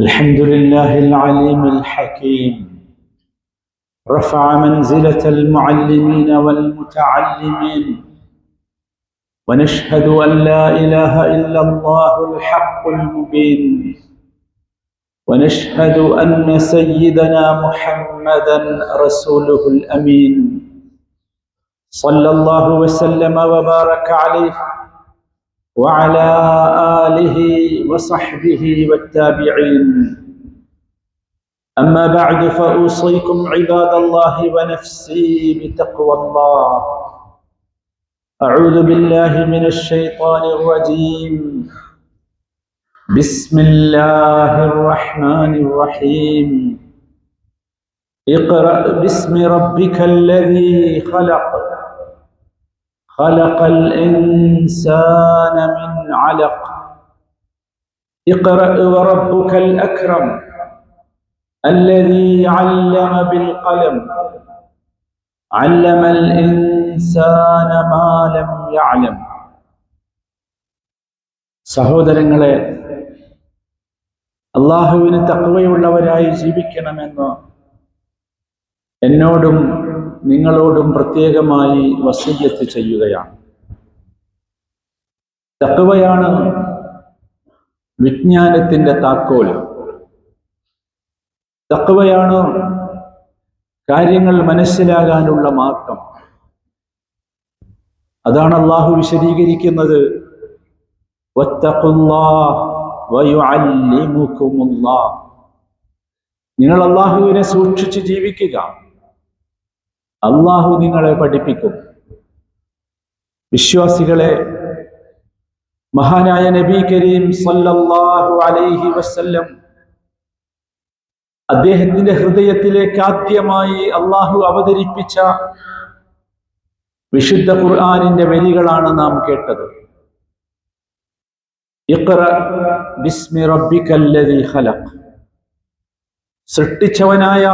الحمد لله العليم الحكيم. رفع منزلة المعلمين والمتعلمين. ونشهد أن لا إله إلا الله الحق المبين. ونشهد أن سيدنا محمدا رسوله الأمين. صلى الله وسلم وبارك عليه وعلى آله وصحبه والتابعين. أما بعد فأوصيكم عباد الله ونفسي بتقوى الله. أعوذ بالله من الشيطان الرجيم. بسم الله الرحمن الرحيم. اقرأ باسم ربك الذي خلق. خلق الإنسان من علق اقرأ وربك الأكرم الذي علم بالقلم علم الإنسان ما لم يعلم സഹോദരങ്ങളെ അള്ളാഹുവിന് തക്കവയുള്ളവരായി ജീവിക്കണമെന്ന് എന്നോടും നിങ്ങളോടും പ്രത്യേകമായി വസീയത്ത് ചെയ്യുകയാണ്. തക്കവയാണ് വിജ്ഞാനത്തിന്റെ താക്കോൽ. തക്കവയാണ് കാര്യങ്ങൾ മനസ്സിലാകാനുള്ള മാർഗം. അതാണ് അള്ളാഹു വിശദീകരിക്കുന്നത്. നിങ്ങൾ അള്ളാഹുവിനെ സൂക്ഷിച്ച് ജീവിക്കുക. അള്ളാഹു നിങ്ങളെ പഠിപ്പിക്കും. വിശ്വാസികളെ മഹാനായ നബി കരീം സല്ലല്ലാഹു അലൈഹി വസല്ലം അദ്ദേഹത്തിന്റെ ഹൃദയത്തിലേക്ക് ആദ്യമായി അള്ളാഹു അവതരിപ്പിച്ച വിശുദ്ധ ഖുർആാനിന്റെ വരികളാണ് നാം കേട്ടത്. സൃഷ്ടിച്ചവനായ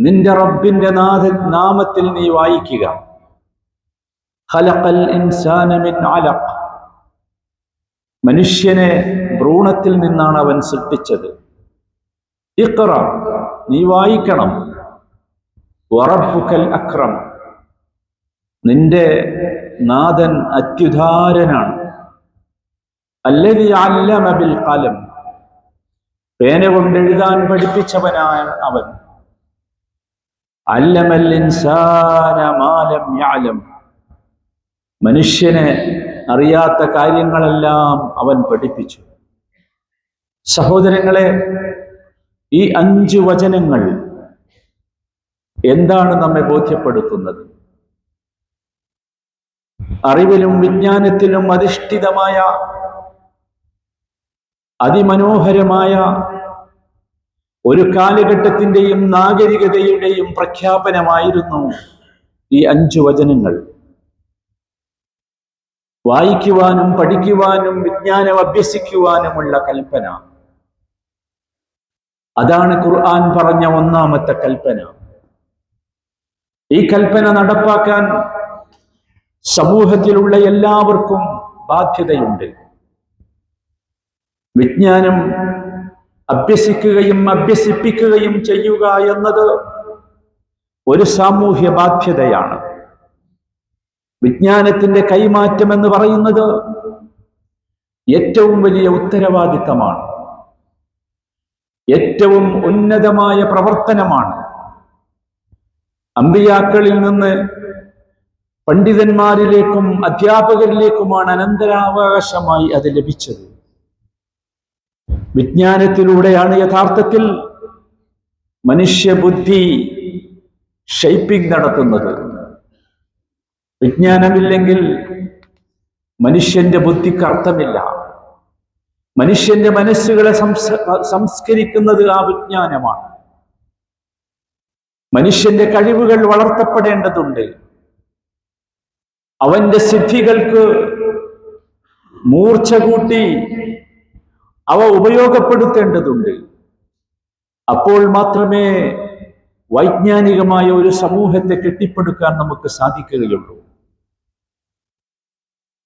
നിന്റെ റബ്ബിന്റെ നാഥ നാമത്തിൽ നീ വായിക്കുക. ഖലഖൽ ഇൻസാന മിൻ അലഖ്. മനുഷ്യനെ ഭ്രൂണത്തിൽ നിന്നാണ് അവൻ സൃഷ്ടിച്ചത്. ഇഖ്റ നീ വായിക്കണം. വറബ്ബുക്കൽ അക്രം. നിന്റെ നാഥൻ അത്യുധാരനാണ് അല്ലതി അല്ലമ ബിൽ കലം പേന കൊണ്ടെഴുതാൻ പഠിപ്പിച്ചവനാണ് അവൻ. മനുഷ്യനെ അറിയാത്ത കാര്യങ്ങളെല്ലാം അവൻ പഠിപ്പിച്ചു. സഹോദരങ്ങളെ ഈ അഞ്ച് വചനങ്ങൾ എന്താണ് നമ്മെ ബോധ്യപ്പെടുത്തുന്നത്? അറിവിലും വിജ്ഞാനത്തിലും അധിഷ്ഠിതമായ അതിമനോഹരമായ ഒരു കാലഘട്ടത്തിന്റെയും നാഗരികതയുടെയും പ്രഖ്യാപനമായിരുന്നു ഈ അഞ്ചു വചനങ്ങൾ. വായിക്കുവാനും പഠിക്കുവാനും വിജ്ഞാനം അഭ്യസിക്കുവാനുമുള്ള കൽപ്പന. അതാണ് ഖുർആൻ പറഞ്ഞ ഒന്നാമത്തെ കൽപ്പന. ഈ കൽപ്പന നടപ്പാക്കാൻ സമൂഹത്തിലുള്ള എല്ലാവർക്കും ബാധ്യതയുണ്ട്. വിജ്ഞാനം അഭ്യസിക്കുകയും അഭ്യസിപ്പിക്കുകയും ചെയ്യുക എന്നത് ഒരു സാമൂഹ്യ ബാധ്യതയാണ്. വിജ്ഞാനത്തിന്റെ കൈമാറ്റം എന്ന് പറയുന്നത് ഏറ്റവും വലിയ ഉത്തരവാദിത്തമാണ്. ഏറ്റവും ഉന്നതമായ പ്രവർത്തനമാണ്. അമ്പിയാക്കളിൽ നിന്ന് പണ്ഡിതന്മാരിലേക്കും അധ്യാപകരിലേക്കുമാണ് അനന്തരാവകാശമായി അത് ലഭിച്ചത്. വിജ്ഞാനത്തിലൂടെയാണ് യഥാർത്ഥത്തിൽ മനുഷ്യബുദ്ധി ഷെയ്പ്പിംഗ് നടത്തുന്നത്. വിജ്ഞാനമില്ലെങ്കിൽ മനുഷ്യന്റെ ബുദ്ധിക്ക് അർത്ഥമില്ല. മനുഷ്യന്റെ മനസ്സുകളെ സംസ്കരിക്കുന്നത് ആ വിജ്ഞാനമാണ്. മനുഷ്യന്റെ കഴിവുകൾ വളർത്തപ്പെടേണ്ടതുണ്ട്. അവന്റെ സിദ്ധികൾക്ക് മൂർച്ച കൂട്ടി അവ ഉപയോഗപ്പെടുത്തേണ്ടതുണ്ട്. അപ്പോൾ മാത്രമേ വൈജ്ഞാനികമായ ഒരു സമൂഹത്തെ കെട്ടിപ്പടുക്കാൻ നമുക്ക് സാധിക്കുകയുള്ളൂ.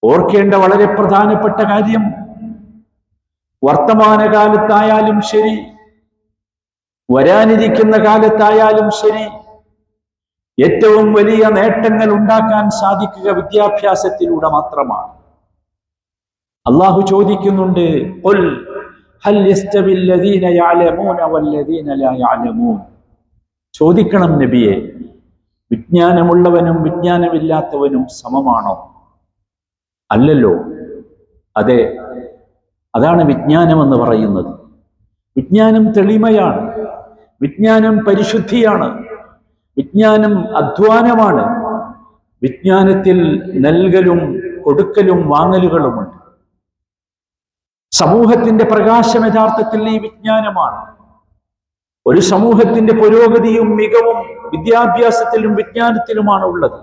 ഓർക്കേണ്ട വളരെ പ്രധാനപ്പെട്ട കാര്യം വർത്തമാനകാലത്തായാലും ശരി വരാനിരിക്കുന്ന കാലത്തായാലും ശരി ഏറ്റവും വലിയ നേട്ടങ്ങൾ ഉണ്ടാക്കാൻ സാധിക്കുക വിദ്യാഭ്യാസത്തിലൂടെ മാത്രമാണ്. അള്ളാഹു ചോദിക്കുന്നുണ്ട് ചോദിക്കണം നബിയെ വിജ്ഞാനമുള്ളവനും വിജ്ഞാനമില്ലാത്തവനും സമമാണോ? അല്ലല്ലോ. അതെ അതാണ് വിജ്ഞാനം എന്ന് പറയുന്നത്. വിജ്ഞാനം തെളിമയാണ്. വിജ്ഞാനം പരിശുദ്ധിയാണ്. വിജ്ഞാനം അധ്വാനമാണ്. വിജ്ഞാനത്തിൽ നൽകലും കൊടുക്കലും വാങ്ങലുകളുമുണ്ട്. സമൂഹത്തിന്റെ പ്രകാശം യഥാർത്ഥത്തിൽ ഈ വിജ്ഞാനമാണ്. ഒരു സമൂഹത്തിന്റെ പുരോഗതിയും മികവും വിദ്യാഭ്യാസത്തിലും വിജ്ഞാനത്തിലുമാണ് ഉള്ളത്.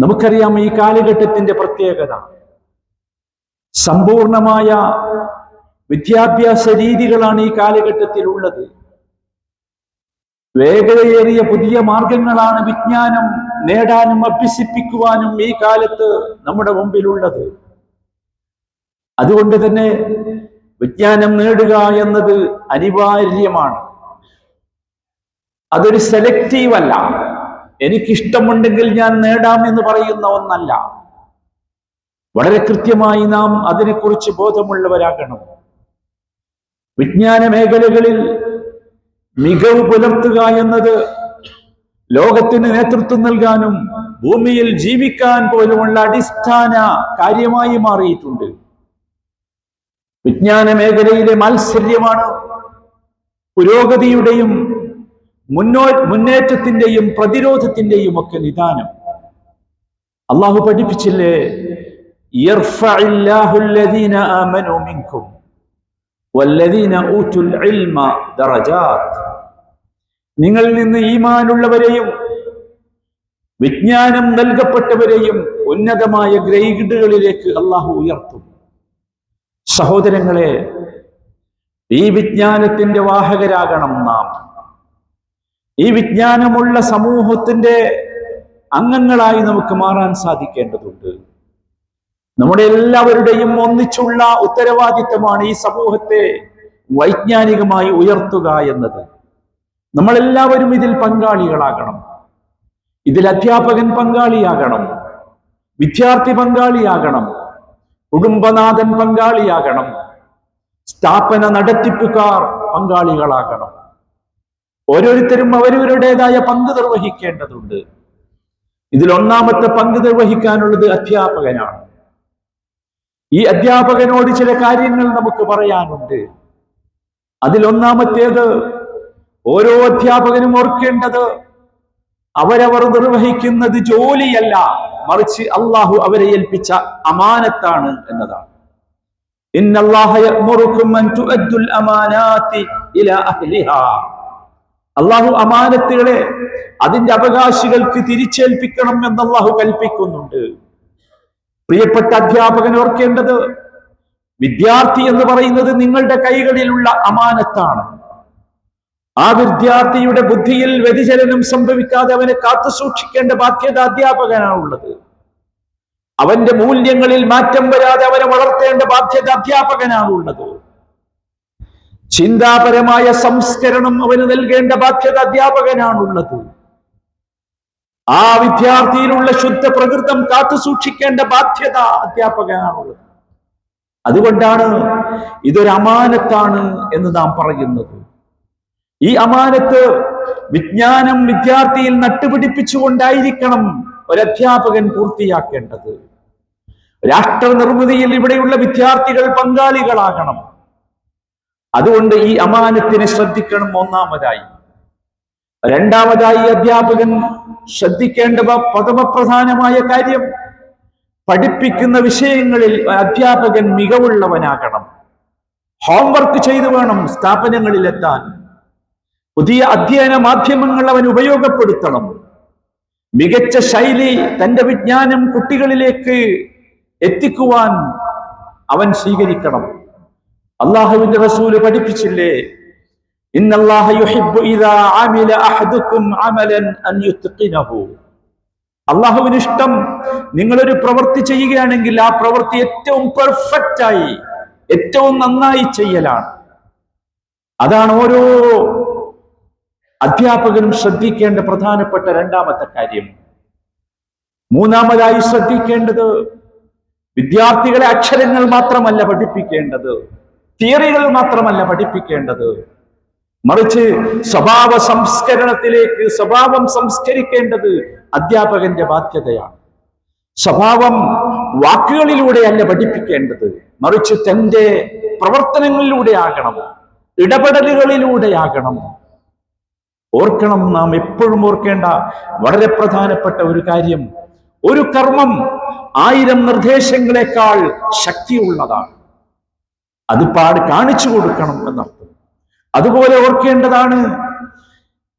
നമുക്കറിയാം ഈ കാലഘട്ടത്തിന്റെ പ്രത്യേകത. സമ്പൂർണമായ വിദ്യാഭ്യാസ രീതികളാണ് ഈ കാലഘട്ടത്തിൽ ഉള്ളത്. വേഗതയേറിയ പുതിയ മാർഗങ്ങളാണ് വിജ്ഞാനം നേടാനും അഭ്യസിപ്പിക്കുവാനും ഈ കാലത്ത് നമ്മുടെ മുമ്പിലുള്ളത്. അതുകൊണ്ട് തന്നെ വിജ്ഞാനം നേടുക എന്നത് അനിവാര്യമാണ്. അതൊരു സെലക്റ്റീവ് അല്ല. എനിക്കിഷ്ടമുണ്ടെങ്കിൽ ഞാൻ നേടാം എന്ന് പറയുന്ന ഒന്നല്ല. വളരെ കൃത്യമായി നാം അതിനെക്കുറിച്ച് ബോധമുള്ളവരാകണം. വിജ്ഞാന മേഖലകളിൽ മികവ് പുലർത്തുക എന്നത് ലോകത്തിന് നേതൃത്വം നൽകാനും ഭൂമിയിൽ ജീവിക്കാൻ പോലുമുള്ള അടിസ്ഥാന കാര്യമായി മാറിയിട്ടുണ്ട്. വിജ്ഞാന മേഖലയിലെ മാത്സര്യമാണ്. പുരോഗതിയുടെയും മുന്നോ മുന്നേറ്റത്തിന്റെയും പ്രതിരോധത്തിന്റെയും ഒക്കെ നിദാനം. അള്ളാഹു പഠിപ്പിച്ചില്ലേ നിങ്ങളിൽ നിന്ന് ഈമാനുള്ളവരെയും വിജ്ഞാനം നൽകപ്പെട്ടവരെയും ഉന്നതമായ ഗ്രൈഡുകളിലേക്ക് അള്ളാഹു ഉയർത്തും. സഹോദരങ്ങളെ ഈ വിജ്ഞാനത്തിന്റെ വാഹകരാകണം നാം. ഈ വിജ്ഞാനമുള്ള സമൂഹത്തിന്റെ അംഗങ്ങളായി നമുക്ക് മാറാൻ സാധിക്കേണ്ടതുണ്ട്. നമ്മുടെ എല്ലാവരുടെയും ഒന്നിച്ചുള്ള ഉത്തരവാദിത്തമാണ് ഈ സമൂഹത്തെ വൈജ്ഞാനികമായി ഉയർത്തുക എന്നത്. നമ്മളെല്ലാവരും ഇതിൽ പങ്കാളികളാകണം. ഇതിൽ അധ്യാപകൻ പങ്കാളിയാകണം. വിദ്യാർത്ഥി പങ്കാളിയാകണം. കുടുംബനാഥൻ പങ്കാളിയാകണം. സ്ഥാപന നടത്തിപ്പുകാർ പങ്കാളികളാകണം. ഓരോരുത്തരും അവരവരുടേതായ പങ്ക് നിർവഹിക്കേണ്ടതുണ്ട്. ഇതിൽ ഒന്നാമത്തെ പങ്ക് നിർവഹിക്കാനുള്ളത് അധ്യാപകനാണ്. ഈ അധ്യാപകനോട് ചില കാര്യങ്ങൾ നമുക്ക് പറയാനുണ്ട്. അതിലൊന്നാമത്തേത് ഓരോ അധ്യാപകനും ഓർക്കേണ്ടത് അവരവർ നിർവഹിക്കുന്നത് ജോലിയല്ല. മറിച്ച് അള്ളാഹു അവരെ ഏൽപ്പിച്ച അമാനത്താണ് എന്നതാണ്. അള്ളാഹു അമാനത്തുകളെ അതിന്റെ അവകാശികൾക്ക് തിരിച്ചേൽപ്പിക്കണം എന്ന് അള്ളാഹു കൽപ്പിക്കുന്നുണ്ട്. പ്രിയപ്പെട്ട അധ്യാപകൻ ഓർക്കേണ്ടത് വിദ്യാർത്ഥി എന്ന് പറയുന്നത് നിങ്ങളുടെ കൈകളിലുള്ള അമാനത്താണ്. ആ വിദ്യാർത്ഥിയുടെ ബുദ്ധിയിൽ വ്യതിചലനം സംഭവിക്കാതെ അവനെ കാത്തു സൂക്ഷിക്കേണ്ട ബാധ്യത അധ്യാപകനാണുള്ളത്. അവന്റെ മൂല്യങ്ങളിൽ മാറ്റം വരാതെ അവനെ വളർത്തേണ്ട ബാധ്യത അധ്യാപകനാണുള്ളത്. ചിന്താപരമായ സംസ്കരണം അവന് നൽകേണ്ട ബാധ്യത അധ്യാപകനാണുള്ളത്. ആ വിദ്യാർത്ഥിയിലുള്ള ശുദ്ധ പ്രകൃതം കാത്തു സൂക്ഷിക്കേണ്ട ബാധ്യത അധ്യാപകനാണുള്ളത്. അതുകൊണ്ടാണ് ഇതൊരു അമാനത്താണ് എന്ന് നാം പറയുന്നത്. ഈ അമാനത്ത് വിജ്ഞാനം വിദ്യാർത്ഥിയിൽ നട്ടുപിടിപ്പിച്ചുകൊണ്ടായിരിക്കണം ഒരു അധ്യാപകൻ പൂർത്തിയാക്കേണ്ടത്. രാഷ്ട്ര നിർമ്മിതിയിൽ ഇവിടെയുള്ള വിദ്യാർത്ഥികൾ പങ്കാളികളാകണം. അതുകൊണ്ട് ഈ അമാനത്തിനെ ശ്രദ്ധിക്കണം ഒന്നാമതായി. രണ്ടാമതായി അധ്യാപകൻ ശ്രദ്ധിക്കേണ്ട പ്രഥമപ്രധാനമായ കാര്യം. പഠിപ്പിക്കുന്ന വിഷയങ്ങളിൽ അധ്യാപകൻ മികവുള്ളവനാകണം. ഹോംവർക്ക് ചെയ്തു വേണം സ്ഥാപനങ്ങളിലെത്താൻ. പുതിയ അധ്യയന മാധ്യമങ്ങൾ അവൻ ഉപയോഗപ്പെടുത്തണം. മികച്ച ശൈലി തന്റെ വിജ്ഞാനം കുട്ടികളിലേക്ക് എത്തിക്കുവാൻ അവൻ സ്വീകരിക്കണം. അള്ളാഹുവിന്റെ റസൂൽ പഠിപ്പിച്ചില്ലേ? അള്ളാഹുവിന് ഇഷ്ടം നിങ്ങളൊരു പ്രവൃത്തി ചെയ്യുകയാണെങ്കിൽ ആ പ്രവൃത്തി ഏറ്റവും പെർഫെക്റ്റ് ആയി ഏറ്റവും നന്നായി ചെയ്യലാണ്. അതാണ് ഓരോ അധ്യാപകനും ശ്രദ്ധിക്കേണ്ട പ്രധാനപ്പെട്ട രണ്ടാമത്തെ കാര്യം. മൂന്നാമതായി ശ്രദ്ധിക്കേണ്ടത് വിദ്യാർത്ഥികളെ അക്ഷരങ്ങൾ മാത്രമല്ല പഠിപ്പിക്കേണ്ടത് തിയറികൾ മാത്രമല്ല പഠിപ്പിക്കേണ്ടത്. മറിച്ച് സ്വഭാവ സംസ്കരണത്തിലേക്ക് സ്വഭാവം സംസ്കരിക്കേണ്ടത് അധ്യാപകന്റെ ബാധ്യതയാണ്. സ്വഭാവം വാക്കുകളിലൂടെയല്ല പഠിപ്പിക്കേണ്ടത് മറിച്ച് തന്റെ പ്രവർത്തനങ്ങളിലൂടെ ആകണം ഇടപെടലുകളിലൂടെയാകണം ഓർക്കണം നാം എപ്പോഴും ഓർക്കേണ്ട വളരെ പ്രധാനപ്പെട്ട ഒരു കാര്യം. ഒരു കർമ്മം ആയിരം നിർദ്ദേശങ്ങളെക്കാൾ ശക്തിയുള്ളതാണ്. അത് പാട് കാണിച്ചു കൊടുക്കണം എന്നർത്ഥം. അതുപോലെ ഓർക്കേണ്ടതാണ്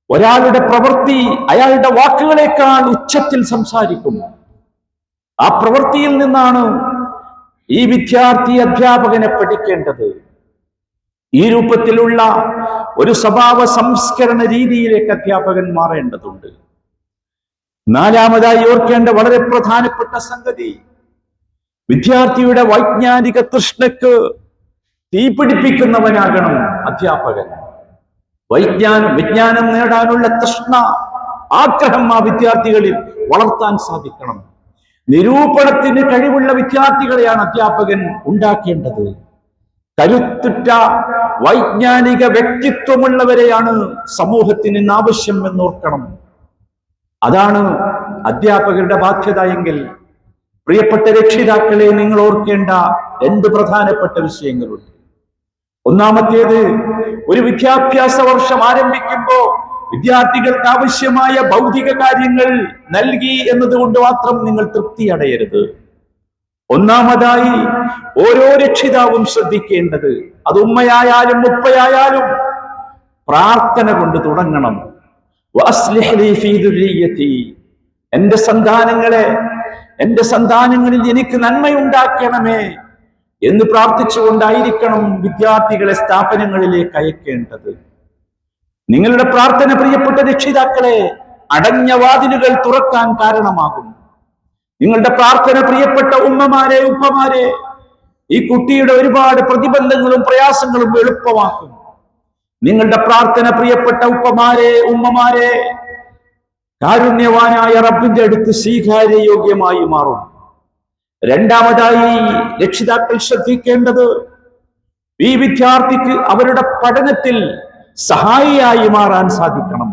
ഒരാളുടെ പ്രവൃത്തി അയാളുടെ വാക്കുകളെക്കാൾ ഉച്ചത്തിൽ സംസാരിക്കും. ആ പ്രവൃത്തിയിൽ നിന്നാണ് ഈ വിദ്യാർത്ഥി അധ്യാപകനെ പഠിക്കേണ്ടത്. ഈ രൂപത്തിലുള്ള ഒരു സ്വഭാവ സംസ്കരണ രീതിയിലേക്ക് അധ്യാപകൻ മാറേണ്ടതുണ്ട്. നാലാമതായി ഓർക്കേണ്ട വളരെ പ്രധാനപ്പെട്ട സംഗതി വിദ്യാർത്ഥിയുടെ വൈജ്ഞാനിക തൃഷ്ണക്ക് തീപിടിപ്പിക്കുന്നവനാകണം അധ്യാപകൻ. വൈജ്ഞാനം വിജ്ഞാനം നേടാനുള്ള തൃഷ്ണ ആഗ്രഹം ആ വിദ്യാർത്ഥികളിൽ വളർത്താൻ സാധിക്കണം. നിരൂപണത്തിന് കഴിവുള്ള വിദ്യാർത്ഥികളെയാണ് അധ്യാപകൻ ഉണ്ടാക്കേണ്ടത്. കരുത്തുറ്റ വൈജ്ഞാനിക വ്യക്തിത്വമുള്ളവരെയാണ് സമൂഹത്തിന് ഇന്ന് ആവശ്യം എന്നോർക്കണം. അതാണ് അധ്യാപകരുടെ ബാധ്യത എങ്കിൽ പ്രിയപ്പെട്ട രക്ഷിതാക്കളെ നിങ്ങൾ ഓർക്കേണ്ട രണ്ട് പ്രധാനപ്പെട്ട വിഷയങ്ങളുണ്ട്. ഒന്നാമത്തേത് ഒരു വിദ്യാഭ്യാസ വർഷം ആരംഭിക്കുമ്പോൾ വിദ്യാർത്ഥികൾക്ക് ആവശ്യമായ ഭൗതിക കാര്യങ്ങൾ നൽകി എന്നതുകൊണ്ട് മാത്രം നിങ്ങൾ തൃപ്തി അടയരുത്. ഒന്നാമതായി ഓരോ രക്ഷിതാവും ശ്രദ്ധിക്കേണ്ടത് അത് ഉമ്മയായാലും ഉപ്പയായാലും പ്രാർത്ഥന കൊണ്ട് തുടങ്ങണം. എന്റെ സന്താനങ്ങളെ എന്റെ സന്താനങ്ങളിൽ എനിക്ക് നന്മയുണ്ടാക്കണമേ എന്ന് പ്രാർത്ഥിച്ചുകൊണ്ടായിരിക്കണം വിദ്യാർത്ഥികളെ സ്ഥാപനങ്ങളിലേക്ക് അയക്കേണ്ടത്. നിങ്ങളുടെ പ്രാർത്ഥന പ്രിയപ്പെട്ട രക്ഷിതാക്കളെ അടഞ്ഞ വാതിലുകൾ തുറക്കാൻ കാരണമാകും നിങ്ങളുടെ പ്രാർത്ഥന പ്രിയപ്പെട്ട ഉമ്മമാരെ ഉപ്പമാരെ ഈ കുട്ടിയുടെ ഒരുപാട് പ്രതിബന്ധങ്ങളും പ്രയാസങ്ങളും എളുപ്പമാക്കും നിങ്ങളുടെ പ്രാർത്ഥന പ്രിയപ്പെട്ട ഉപ്പമാരെ ഉമ്മമാരെ കാരുണ്യവാനായ റബ്ബിന്റെ അടുത്ത് സ്വീകാര്യയോഗ്യമായി മാറും. രണ്ടാമതായി രക്ഷിതാക്കൾ ശ്രദ്ധിക്കേണ്ടത് ഈ വിദ്യാർത്ഥിക്ക് അവരുടെ പഠനത്തിൽ സഹായിയായി മാറാൻ സാധിക്കണം.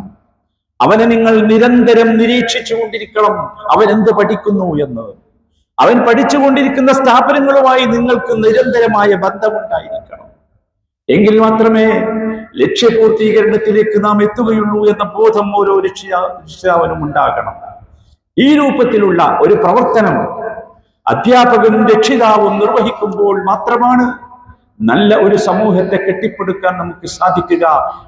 അവനെ നിങ്ങൾ നിരന്തരം നിരീക്ഷിച്ചു കൊണ്ടിരിക്കണം അവൻ എന്ത് പഠിക്കുന്നു എന്ന്. അവൻ പഠിച്ചുകൊണ്ടിരിക്കുന്ന സ്ഥാപനങ്ങളുമായി നിങ്ങൾക്ക് നിരന്തരമായ ബന്ധമുണ്ടായിരിക്കണം. എങ്കിൽ മാത്രമേ ലക്ഷ്യപൂർത്തീകരണത്തിലേക്ക് നാം എത്തുകയുള്ളൂ എന്ന ബോധം ഓരോ രക്ഷിതാ രക്ഷിതാവിനും ഉണ്ടാകണം. ഈ രൂപത്തിലുള്ള ഒരു പ്രവർത്തനം അധ്യാപകനും രക്ഷിതാവും നിർവഹിക്കുമ്പോൾ മാത്രമാണ് നല്ല ഒരു സമൂഹത്തെ കെട്ടിപ്പടുക്കാൻ നമുക്ക് സാധിക്കുക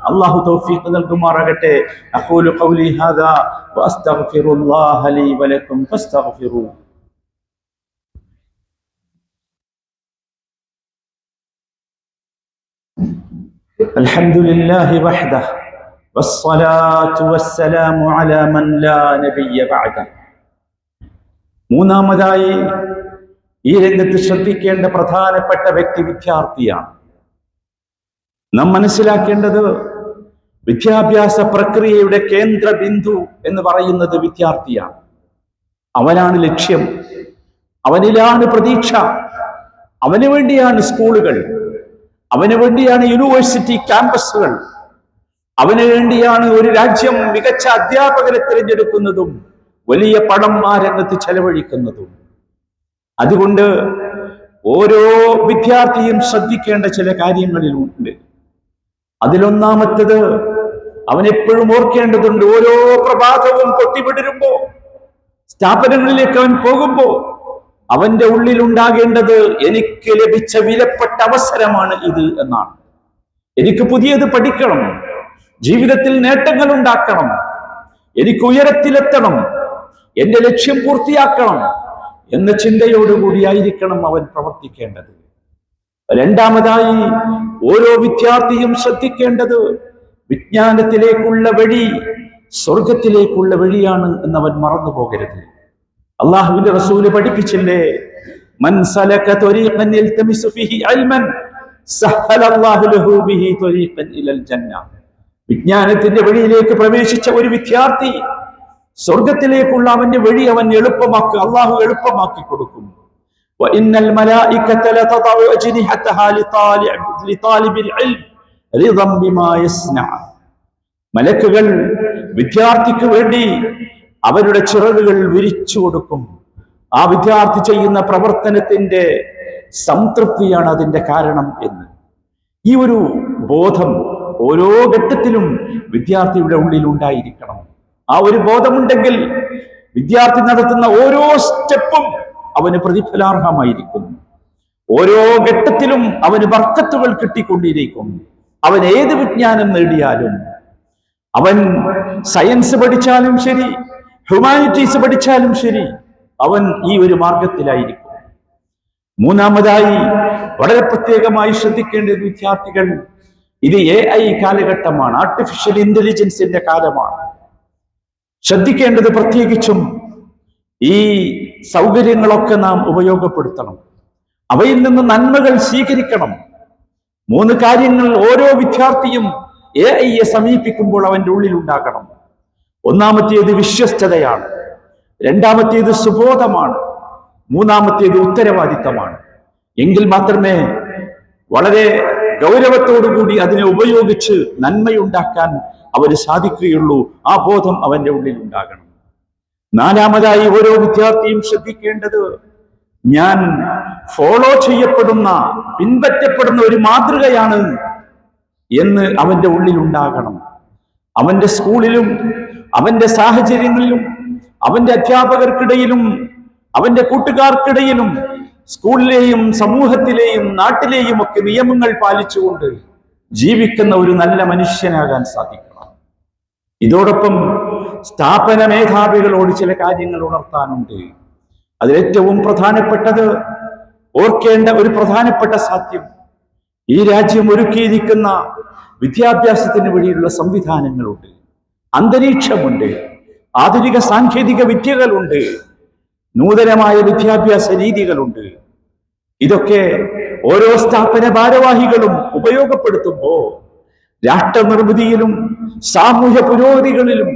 അള്ളാഹു തൗഫീഖ് നൽകുമാറാകട്ടെ അഖൂലു ഖൗലി ഹാദാ വഅസ്തഗ്ഫിറുല്ലാഹ ലീ വലക്കും ഫസ്തഗ്ഫിറൂ الحمد لله وحده والصلاة والسلام على من لا نبي بعده മൂന്നാമതായി ഈ രംഗത്ത് ശ്രദ്ധിക്കേണ്ട പ്രധാനപ്പെട്ട വ്യക്തി വിദ്യാർത്ഥിയാണ്. നാം മനസ്സിലാക്കേണ്ടത് വിദ്യാഭ്യാസ പ്രക്രിയയുടെ കേന്ദ്ര ബിന്ദു എന്ന് പറയുന്നത് വിദ്യാർത്ഥിയാണ്. അവനാണ് ലക്ഷ്യം. അവനിലാണ് പ്രതീക്ഷ. അവന് വേണ്ടിയാണ് സ്കൂളുകൾ. അവന് വേണ്ടിയാണ് യൂണിവേഴ്സിറ്റി ക്യാമ്പസുകൾ. അവന് വേണ്ടിയാണ് ഒരു രാജ്യം മികച്ച അധ്യാപകരെ തിരഞ്ഞെടുക്കുന്നതും വലിയ പണം ആ രംഗത്ത് ചെലവഴിക്കുന്നതും. അതുകൊണ്ട് ഓരോ വിദ്യാർത്ഥിയും ശ്രദ്ധിക്കേണ്ട ചില കാര്യങ്ങളിലുണ്ട്. അതിലൊന്നാമത്തത് അവനെപ്പോഴും ഓർക്കേണ്ടതുണ്ട് ഓരോ പ്രഭാതവും പൊട്ടിവിടരുമ്പോ സ്ഥാപനങ്ങളിലേക്ക് അവൻ പോകുമ്പോ അവന്റെ ഉള്ളിൽ ഉണ്ടാകേണ്ടത് എനിക്ക് ലഭിച്ച വിലപ്പെട്ട അവസരമാണ് ഇത് എന്നാണ്. എനിക്ക് പുതിയത് പഠിക്കണം ജീവിതത്തിൽ നേട്ടങ്ങൾ ഉണ്ടാക്കണം എനിക്ക് ഉയരത്തിലെത്തണം എന്റെ ലക്ഷ്യം പൂർത്തിയാക്കണം എന്ന ചിന്തയോടുകൂടിയായിരിക്കണം അവൻ പ്രവർത്തിക്കേണ്ടത്. രണ്ടാമതായി ഓരോ വിദ്യാർത്ഥിയും ശ്രദ്ധിക്കേണ്ടത് വിജ്ഞാനത്തിലേക്കുള്ള വഴി സ്വർഗത്തിലേക്കുള്ള വഴിയാണ് എന്നവൻ മറന്നു പോകരുത് അള്ളാഹുവിന്റെ റസൂൽ പഠിപ്പിച്ചില്ലേ വിജ്ഞാനത്തിന്റെ വഴിയിലേക്ക് പ്രവേശിച്ച ഒരു വിദ്യാർത്ഥി സ്വർഗത്തിലേക്കുള്ള അവന്റെ വഴി അവൻ എളുപ്പമാക്കി അള്ളാഹു എളുപ്പമാക്കി കൊടുക്കും. മലക്കുകൾ വിദ്യാർത്ഥിക്ക് വേണ്ടി അവരുടെ ചിറകുകൾ വിരിച്ചു കൊടുക്കും. ആ വിദ്യാർത്ഥി ചെയ്യുന്ന പ്രവർത്തനത്തിന്റെ സംതൃപ്തിയാണ് അതിന്റെ കാരണം എന്ന്. ഈ ഒരു ബോധം ഓരോ ഘട്ടത്തിലും വിദ്യാർത്ഥിയുടെ ഉള്ളിൽ ഉണ്ടായിരിക്കണം. ആ ഒരു ബോധമുണ്ടെങ്കിൽ വിദ്യാർത്ഥി നടത്തുന്ന ഓരോ സ്റ്റെപ്പും അവന് പ്രതിഫലാർഹമായിരിക്കും ഓരോ ഘട്ടത്തിലും അവന് ബർക്കത്തുകൾ കിട്ടിക്കൊണ്ടിരിക്കും. അവൻ ഏത് വിജ്ഞാനം നേടിയാലും. അവൻ സയൻസ് പഠിച്ചാലും ശരി ഹ്യൂമാനിറ്റീസ് പഠിച്ചാലും ശരി അവൻ ഈ ഒരു മാർഗത്തിലായിരിക്കും. മൂന്നാമതായി വളരെ പ്രത്യേകമായി ശ്രദ്ധിക്കേണ്ടത് വിദ്യാർത്ഥികൾ ഇത് എ ഐ കാലഘട്ടമാണ്. ആർട്ടിഫിഷ്യൽ ഇന്റലിജൻസിന്റെ കാലമാണ്. ശ്രദ്ധിക്കേണ്ടത് പ്രത്യേകിച്ചും ഈ സൗകര്യങ്ങളൊക്കെ നാം ഉപയോഗപ്പെടുത്തണം. അവയിൽ നിന്ന് നന്മകൾ സ്വീകരിക്കണം. മൂന്ന് കാര്യങ്ങൾ ഓരോ വിദ്യാർത്ഥിയും എ ഐയെ സമീപിക്കുമ്പോൾ അവന്റെ ഉള്ളിൽ ഉണ്ടാക്കണം ഒന്നാമത്തേത് വിശ്വസ്തതയാണ്. രണ്ടാമത്തേത് സുബോധമാണ്. മൂന്നാമത്തേത് ഉത്തരവാദിത്തമാണ്. എങ്കിൽ മാത്രമേ വളരെ ഗൗരവത്തോടുകൂടി അതിനെ ഉപയോഗിച്ച് നന്മയുണ്ടാക്കാൻ അവന് സാധിക്കുകയുള്ളൂ. ആ ബോധം അവന്റെ ഉള്ളിൽ ഉണ്ടാകണം. നാലാമതായി ഓരോ വിദ്യാർത്ഥിയും ശ്രദ്ധിക്കേണ്ടത് ഞാൻ ഫോളോ ചെയ്യപ്പെടുന്ന പിൻപറ്റപ്പെടുന്ന ഒരു മാതൃകയാണ് എന്ന് അവന്റെ ഉള്ളിൽ ഉണ്ടാകണം. അവന്റെ സ്കൂളിലും അവന്റെ സാഹചര്യങ്ങളിലും അവന്റെ അധ്യാപകർക്കിടയിലും അവന്റെ കൂട്ടുകാർക്കിടയിലും സ്കൂളിലെയും സമൂഹത്തിലെയും നാട്ടിലെയും ഒക്കെ നിയമങ്ങൾ പാലിച്ചുകൊണ്ട് ജീവിക്കുന്ന ഒരു നല്ല മനുഷ്യനാകാൻ സാധിക്കണം ഇതോടൊപ്പം സ്ഥാപന മേധാവികളോട് ചില കാര്യങ്ങൾ ഉണർത്താനുണ്ട്. അതിലേറ്റവും പ്രധാനപ്പെട്ടത് ഓർക്കേണ്ട ഒരു പ്രധാനപ്പെട്ട സാധ്യം ഈ രാജ്യം ഒരുക്കിയിരിക്കുന്ന വിദ്യാഭ്യാസത്തിന് വഴിയുള്ള സംവിധാനങ്ങളുണ്ട്. അന്തരീക്ഷമുണ്ട്. ആധുനിക സാങ്കേതിക വിദ്യകളുണ്ട്. നൂതനമായ വിദ്യാഭ്യാസ രീതികളുണ്ട്. ഇതൊക്കെ ഓരോ സ്ഥാപന ഭാരവാഹികളും ഉപയോഗപ്പെടുത്തുമ്പോൾ രാഷ്ട്ര നിർമ്മിതിയിലും സാമൂഹ്യ പുരോഗതികളിലും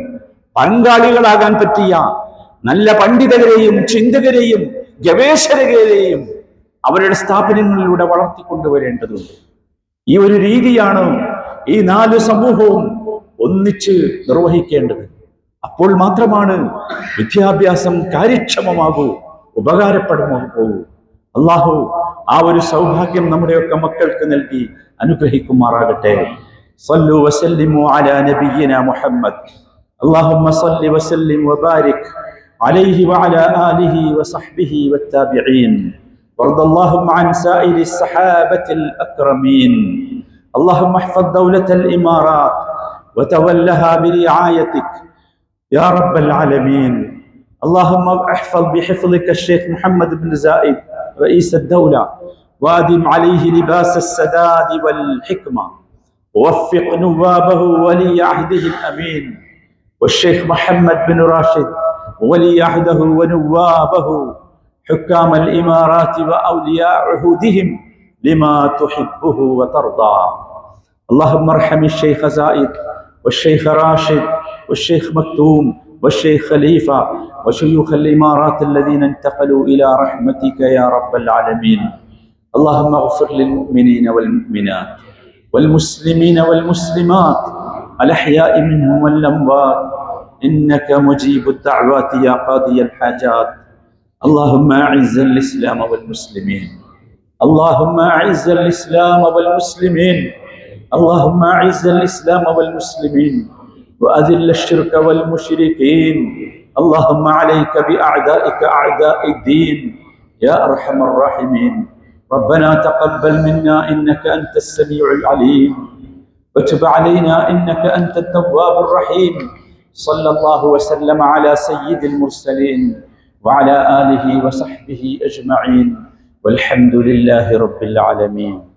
പങ്കാളികളാകാൻ പറ്റിയ നല്ല പണ്ഡിതരെയും ചിന്തകരെയും ഗവേഷകരെയും അവരുടെ സ്ഥാപനങ്ങളിലൂടെ വളർത്തിക്കൊണ്ടുവരേണ്ടതുണ്ട്. ഈ ഒരു രീതിയാണ് ഈ നാല് സമൂഹവും ഒന്നിച്ച് നിർവഹിക്കേണ്ടത്. അപ്പോൾ മാത്രമാണ് വിദ്യാഭ്യാസം കാര്യക്ഷമമാകൂ ഉപകാരപ്പെടുമോ പോകൂ അള്ളാഹു ആ ഒരു സൗഭാഗ്യം നമ്മുടെയൊക്കെ മക്കൾക്ക് നൽകി അനുഗ്രഹിക്കുമാറാകട്ടെ. صلوا وسلموا على نبينا محمد. اللهم صل وسلم وبارك عليه وعلى آله وصحبه والتابعين. وارض اللهم عن سائر الصحابة الأكرمين. اللهم احفظ دولة الإمارات وتولها برعايتك. يا رب العالمين. اللهم احفظ بحفظك الشيخ محمد بن زايد رئيس الدولة. وادم عليه لباس السداد والحكمة. ووفق نوابه ولي عهده الأمين والشيخ محمد بن راشد ولي عهده ونوابه حكام الإمارات وأولياء عهودهم لما تحبه وترضى. اللهم ارحم الشيخ زايد والشيخ راشد والشيخ مكتوم والشيخ خليفة وشيوخ الإمارات الذين انتقلوا إلى رحمتك يا رب العالمين. اللهم اغفر للمؤمنين والمؤمنات. والمسلمين والمسلمات الأحياء منهم والأموات. إنك مجيب الدعوات يا قاضي الحاجات. اللهم أعز الإسلام والمسلمين. اللهم أعز الإسلام والمسلمين. اللهم أعز الإسلام والمسلمين. وأذل الشرك والمشركين. اللهم عليك بأعدائك أعداء الدين. يا أرحم الراحمين. ربنا تقبل منا إنك أنت السميع العليم. وتب علينا إنك أنت التواب الرحيم. صلى الله وسلم على سيد المرسلين وعلى آله وصحبه أجمعين. والحمد لله رب العالمين.